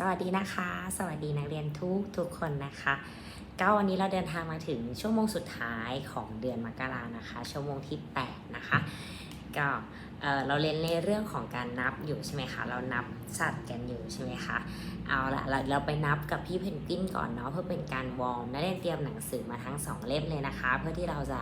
สวัสดีนะคะ สวัสดีนักเรียนทุกทุกคนนะคะก็วันนี้เราเดินทางมาถึงชั่วโมงสุดท้ายของเดือนมกรานะคะ ชั่วโมงที่ 8 นะคะ ก็ เเราเรียนในเรื่องของการนับอยู่ใช่ไหมคะ เรานับสัตว์กันอยู่ใช่ไหมคะ เอาละเราเราไปนับกับพี่เพนกวินก่อนเนาะเพื่อเป็นการวอร์มนักเรียนเตรียมหนังสือมาทั้งสองเล่มเลยนะคะ เพื่อที่เราจะ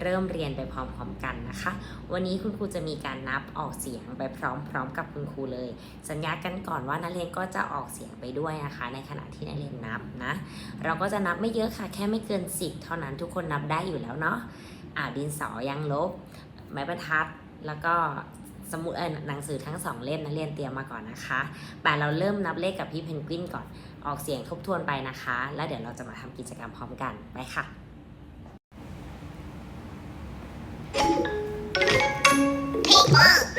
เริ่มเรียนไปพร้อมๆกันนะคะ วันนี้คุณครูจะมีการนับออกเสียงไปพร้อมๆ กับคุณครูเลย สัญญากันก่อนว่านักเรียนก็จะออกเสียงไปด้วยนะคะ ในขณะที่นักเรียนนับนะ เราก็จะนับไม่เยอะค่ะแค่ไม่เกิน 10 เท่านั้นทุกคนนับได้อยู่แล้วเนาะอ่าดินสอยังลบไม้บรรทัด แล้วก็สมุดเออหนังสือทั้งสองเล่มนักเรียนเตรียมมาก่อนนะคะแต่เราเริ่มนับเลขกับพี่เพนกวินก่อน ออกเสียงทบทวนไปนะคะ แล้วเดี๋ยวเราจะมาทำกิจกรรมพร้อมกัน ไปค่ะพี่บอ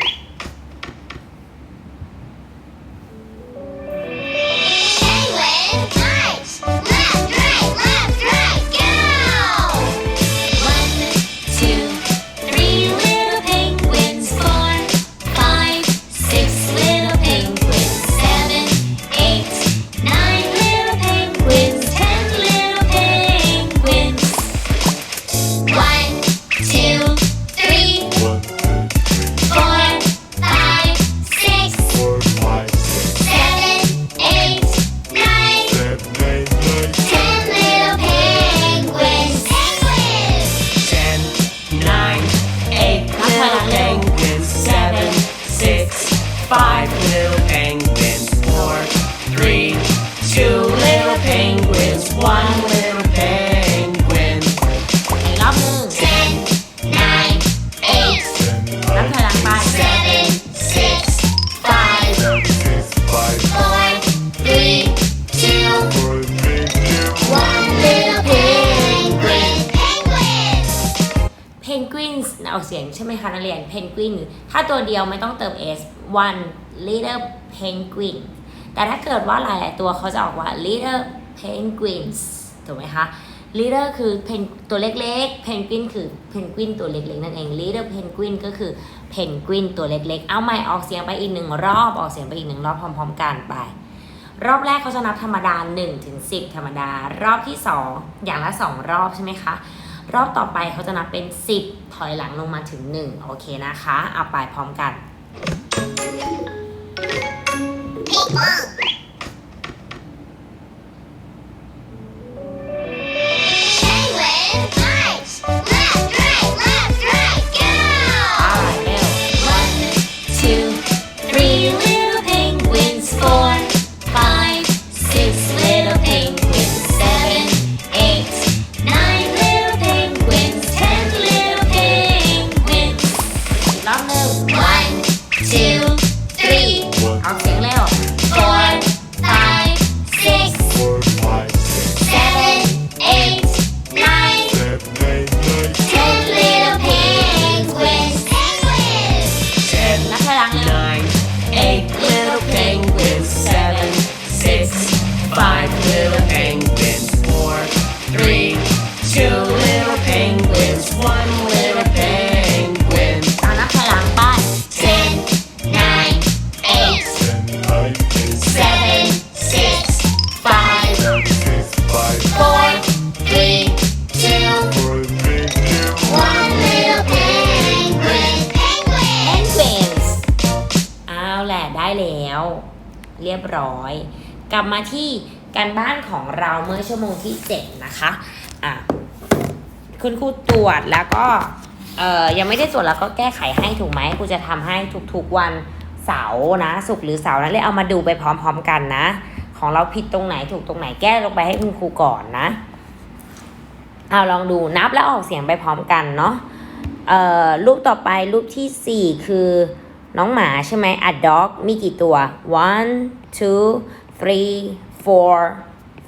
อาเสียงใช่ไหมคะนักเรียนเพนกวินถ้าตัวเดียวไม่ต้องเติม s one little penguin แต่ถ้าเกิดว่าหลาย ๆ ตัวเขาจะออกว่า little penguins ถูกไหมคะ little คือเพนตัวเล็ก ๆ penguin คือเพนกวินตัวเล็ก ๆ นั่นเอง little penguin ก็คือเพนกวินตัวเล็ก ๆ เอาใหม่ออกเสียงไปอีกหนึ่งรอบออกเสียงไปอีกหนึ่งรอบพร้อม ๆ กันไป รอบแรกเขาจะนับธรรมดา1ถึง10 ธรรมดา รอบที่ 2 อย่างละ 2 รอบใช่ไหมคะ รอบต่อไปเขาจะนับเป็น 10 ถอยหลังลงมาถึง 1 โอเคนะคะ เอาไปพร้อมกัน Penguin, ลับมาที่การบ้านของเราเมื่อชั่วโมงที่ 7 นะคะอะคุณครูตรวจแล้วก็เอ่อยังไม่ได้ตรวจแล้วก็แก้ไขให้ถูกไหมครูจะทำให้ทุกๆวันเสาร์นะศุกร์หรือเสาร์นั้นเลยเอามาดูไปพร้อมๆกันนะ ของเราผิดตรงไหนถูกตรงไหนแก้ลงไปให้คุณครูก่อนนะเอาลองดูนับแล้วออกเสียงไปพร้อมกันเนาะเอ่อรูปต่อไปรูปที่ 4 คือน้องหมาใช่ไหม a dog มีกี่ตัว one two three four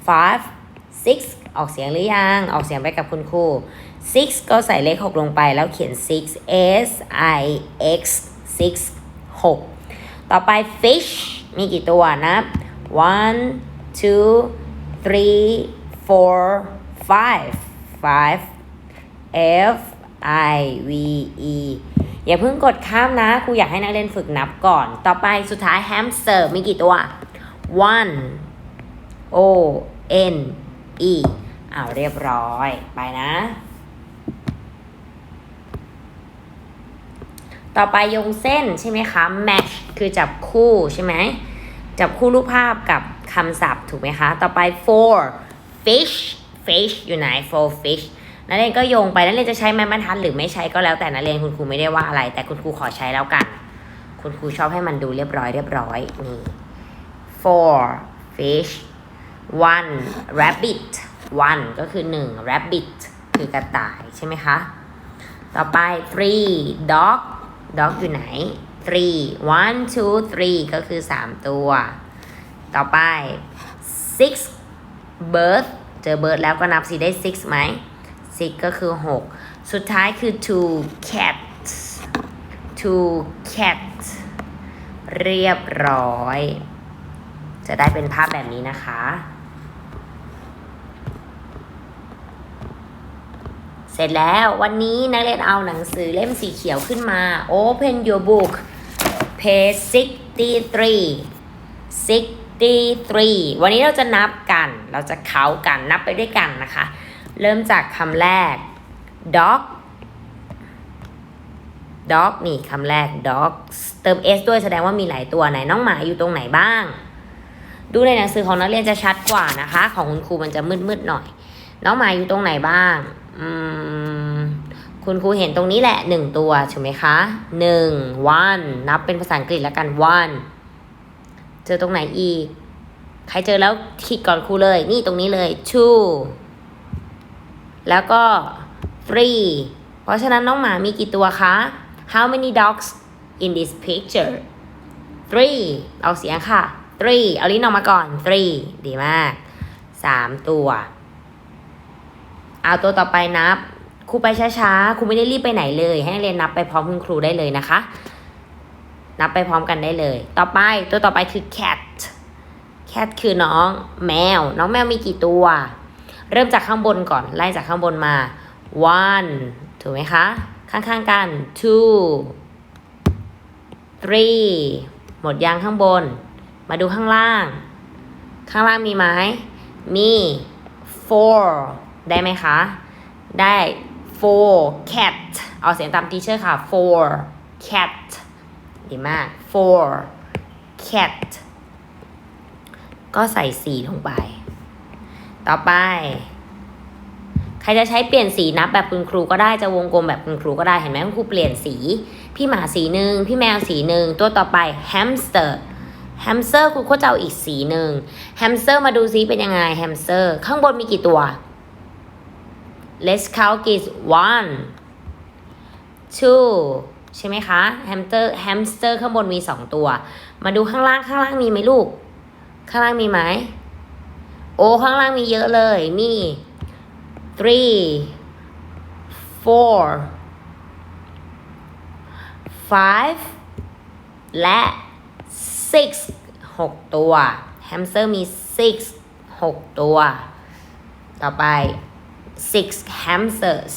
five six ออกเสียงหรือยัง ออกเสียงไปกับคุณครู six ก็ใส่เลข 6 ลงไปแล้วเขียน six s i x six 6 ต่อไป fish มีกี่ตัวนับ one two three four five five F I V E อย่าเพิ่งกดข้ามนะ ครูอยากให้นักเรียนฝึกนับก่อน ต่อไปสุดท้ายแฮมสเตอร์มีกี่ตัว one o n e อ้าวเรียบร้อย ไปนะ ต่อไปโยงเส้นใช่ไหมคะ match คือจับคู่ใช่ไหม จับคู่รูปภาพกับคำศัพท์ถูกไหมคะ ต่อไป for fish fish อยู่ไหน for fish นักเรียนก็โยงไป นักเรียนจะใช้ไม้บรรทัดหรือไม่ใช้ก็แล้วแต่นักเรียนคุณครูไม่ได้ว่าอะไร แต่คุณครูขอใช้แล้วกัน คุณครูชอบให้มันดูเรียบร้อยเรียบร้อยนี่ four fish one rabbit one ก็คือหนึ่ง rabbit คือกระต่ายใช่ไหมคะ ต่อไป three dog dog อยู่ไหน three one two three ก็คือสามตัว ต่อไป six bird เจอ bird แล้วก็นับสิได้ six ไหม six ก็คือ6สุดท้ายคือ two cats two cats เรียบร้อย จะได้เป็นภาพแบบนี้นะคะ เสร็จแล้ววันนี้นักเรียนเอาหนังสือเล่มสีเขียวขึ้นมา Open your book page 63 63 วันนี้เราจะนับกัน เราจะเค้ากัน นับไปด้วยกันนะคะ เริ่มจากคำแรก dog dog นี่คำแรก dog เติม s ด้วยแสดงว่ามีหลายตัวไหนน้องหมาอยู่ตรงไหนบ้าง ดูในหนังสือของนักเรียนจะชัดกว่านะคะ ของคุณครูมันจะมืดๆหน่อย น้องหมาอยู่ตรงไหนบ้าง อืม คุณครูเห็นตรงนี้แหละหนึ่งตัวถูกไหมคะหนึ่ง one นับเป็นภาษาอังกฤษแล้วกัน one เจอตรงไหนอีก ใครเจอแล้วคิดก่อนครูเลย นี่ตรงนี้เลย two แล้วก็ three เพราะฉะนั้นน้องหมามีกี่ตัวคะ how many dogs in this picture three เอาเสียงค่ะ three เอาลิ้นออกมาก่อน three ดีมากสามตัว เอาตัวต่อไปนับ ครูไปช้าๆ ครูไม่ได้รีบไปไหนเลย ให้นักเรียนนับไปพร้อมคุณครูได้เลยนะคะ นับไปพร้อมกันได้เลย ต่อไปตัวต่อไปคือ cat cat คือน้องแมว น้องแมวมีกี่ตัว เริ่มจากข้างบนก่อน ไล่จากข้างบนมา one ถูกไหมคะ ข้างๆกัน two three หมดยังข้างบน มาดูข้างล่าง ข้างล่างมีไหมมี four ได้ไหมคะ ได้ four cat เอาเสียงตามทีเชอร์ค่ะ four cat ดีมาก four cat ก็ใส่สีลงไป ต่อไป ใครจะใช้เปลี่ยนสีนับแบบคุณครูก็ได้ จะวงกลมแบบคุณครูก็ได้ เห็นไหมคุณครูเปลี่ยนสี พี่หมาสีหนึ่งพี่แมวสีหนึ่งตัวต่อไป hamster แฮมสเตอร์คุณก็จะเอาอีกสีหนึ่งแฮมสเตอร์มาดูซิเป็นยังไงแฮมสเตอร์ข้างบนมีกี่ตัว let's count is one two ใช่ไหมคะแฮมสเตอร์แฮมสเตอร์ข้างบนมีสองตัว มาดูข้างล่างข้างล่างมีไหมลูก ข้างล่างมีไหมโอ้ข้างล่างมีเยอะเลยมี three four five และ six หกตัวแฮมสเตอร์มี six หกตัว ต่อไป six hamsters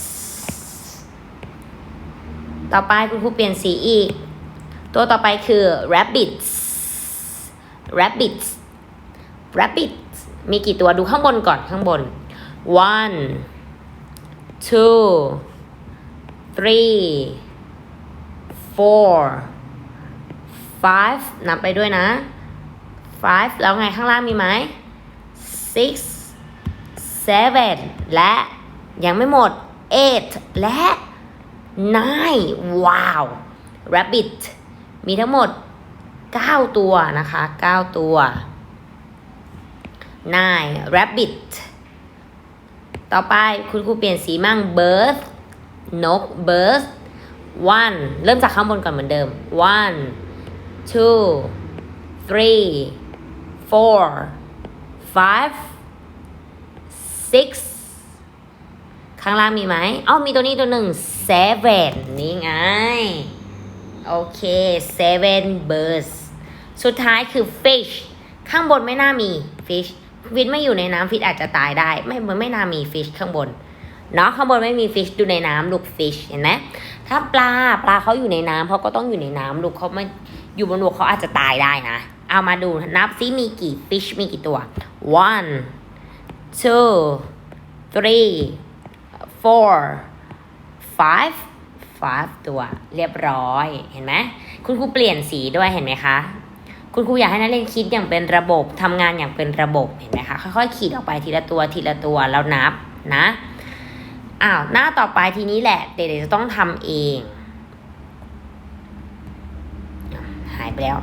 ต่อไปคุณครูเปลี่ยนสีอีก ตัวต่อไปคือ rabbits rabbits rabbits มีกี่ตัวดูข้างบนก่อนข้างบน one two three four five นับไปด้วยนะ five แล้วไงข้างล่างมีไหม six seven และยังไม่หมด eight และ nine ว้าว rabbit มีทั้งหมด 9 ตัวนะคะ 9 ตัว nine rabbit ต่อไปคุณครูเปลี่ยนสีมั่ง bird นก bird one เริ่มจากข้างบนก่อนเหมือนเดิม one two three four five six ข้างล่างมีไหมอ้ามีตัวนี้ตัวหนึ่ง seven นี่ไง โอเค seven birds สุดท้ายคือ fish ข้างบนไม่น่ามี fish ฟิชไม่อยู่ในน้ำฟิชอาจจะตายได้ ไม่มันไม่น่ามีฟิชข้างบนเนาะข้างบนไม่มีฟิชดูในน้ำลูกฟิชเห็นไหมถ้าปลาปลาเขาอยู่ในน้ำเขาก็ต้องอยู่ในน้ำลูกเขาไม่ อยู่บนบกเขาอาจจะตายได้นะ เอามาดูนับซิมีกี่ fish มีกี่ตัว one two three four five five ตัวเรียบร้อยเห็นไหมคุณครูเปลี่ยนสีด้วยเห็นไหมคะ คุณครูอยากให้นักเรียนคิดอย่างเป็นระบบทำงานอย่างเป็นระบบเห็นไหมคะค่อยๆขีดออกไปทีละตัวทีละตัวแล้วนับนะอ้าวหน้าต่อไปทีนี้แหละเด็กๆจะต้องทำเองอ้าวหาย ไปแล้ว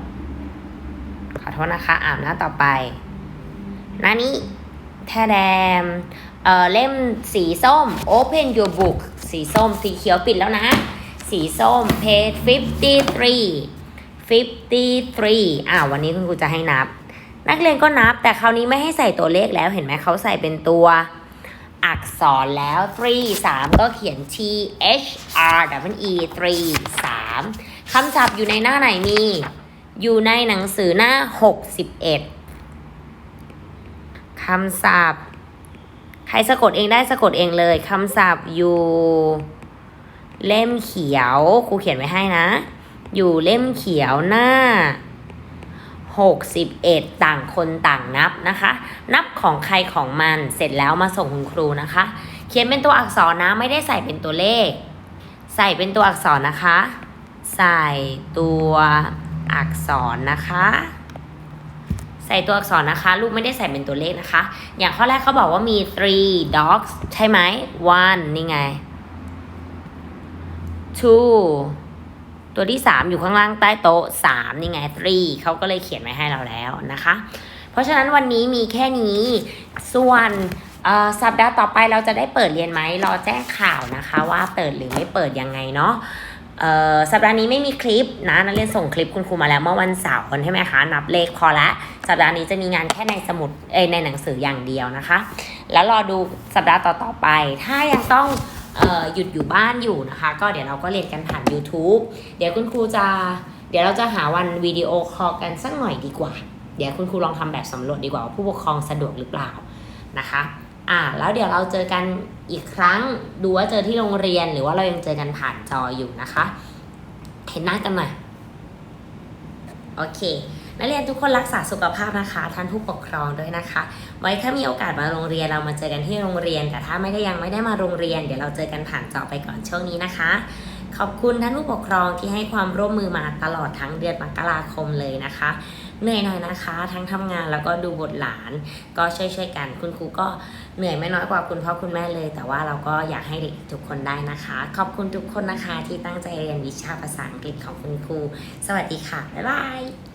ขอโทษนะคะ อ่าวหน้าต่อไป หน้านี้แทแดมเอ่อเล่มสีส้ม open your book สีส้ม สีเขียวปิดแล้วนะ สีส้ม page 53 53 อ่าวันนี้คุณครูจะให้นับ นักเรียนก็นับ แต่คราวนี้ไม่ให้ใส่ตัวเลขแล้วเห็นไหมเขาใส่เป็นตัวอักษรแล้ว 3 3 ก็เขียน T H R W E 3 3คำศัพท์อยู่ในหน้าไหนมี อยู่ในหนังสือหน้า 61 คำศัพท์ ใครสะกดเองได้สะกดเองเลย คำศัพท์อยู่ เล่มเขียวครูเขียนไว้ให้นะ อยู่เล่มเขียวหน้า 61 ต่างคนต่างนับนะคะ นับของใครของมันเสร็จแล้วมาส่งคุณครูนะคะ เขียนเป็นตัวอักษรนะไม่ได้ใส่เป็นตัวเลข ใส่เป็นตัวอักษรนะคะ ใส่ตัว อักษรนะคะ ใส่ตัวอักษรนะคะลูกไม่ได้ใส่เป็นตัวเลขนะคะ อย่างข้อแรกเขาบอกว่ามี three dogs ใช่ไหม one นี่ไง two ตัวที่ 3 อยู่ข้างล่างใต้โต๊ะ 3 นี่ไง three เขาก็เลยเขียนไว้ให้เราแล้วนะคะ เพราะฉะนั้นวันนี้มีแค่นี้ ส่วนอ่อสัปดาห์ต่อไปเราจะได้เปิดเรียนไหมรอแจ้งข่าวนะคะ ว่าเปิดหรือไม่เปิดยังไงเนาะ สัปดาห์นี้ไม่มีคลิปนะนักเรียนส่งคลิปคุณครูมาแล้วเมื่อวันเสาร์ใช่ไหมคะ นับเลขพอละ สัปดาห์นี้จะมีงานแค่ในสมุดเอในหนังสืออย่างเดียวนะคะ แล้วรอดูสัปดาห์ต่อๆไป ถ้ายังต้องออหยุดอยู่บ้านอยู่นะคะ ก็เดี๋ยวเราก็เรียนกันผ่าน YouTube เดี๋ยวคุณครูจะ เดี๋ยวเราจะหาวันวิดีโอคอลกันสักหน่อยดีกว่า เดี๋ยวคุณครูลองทำแบบสำรวจดีกว่าว่าผู้ปกครองสะดวกหรือเปล่านะคะ อ่าแล้วเดี๋ยวเราเจอกันอีกครั้งดูว่าเจอที่โรงเรียนหรือว่าเรายังเจอกันผ่านจออยู่นะคะ เห็นหน้ากันหน่อยโอเคนักเรียนทุกคนรักษาสุขภาพนะคะท่านผู้ปกครองด้วยนะคะ ไว้ถ้ามีโอกาสมาโรงเรียนเรามาเจอกันที่โรงเรียน แต่ถ้าไม่ได้ยังไม่ได้มาโรงเรียน เดี๋ยวเราเจอกันผ่านจอไปก่อนช่วงนี้นะคะ ขอบคุณท่านผู้ปกครองที่ให้ความร่วมมือมาตลอดทั้งเดือนมกราคมเลยนะคะ เหนื่อยหน่อยนะคะ ทั้งทำงานแล้วก็ดูบทหลาน ก็ช่วยๆกัน คุณครูก็เหนื่อยไม่น้อยกว่าคุณพ่อคุณแม่เลย แต่ว่าเราก็อยากให้เด็กทุกคนได้นะคะ ขอบคุณทุกคนนะคะที่ตั้งใจเรียนวิชาภาษาอังกฤษของคุณครู สวัสดีค่ะ บ๊ายบาย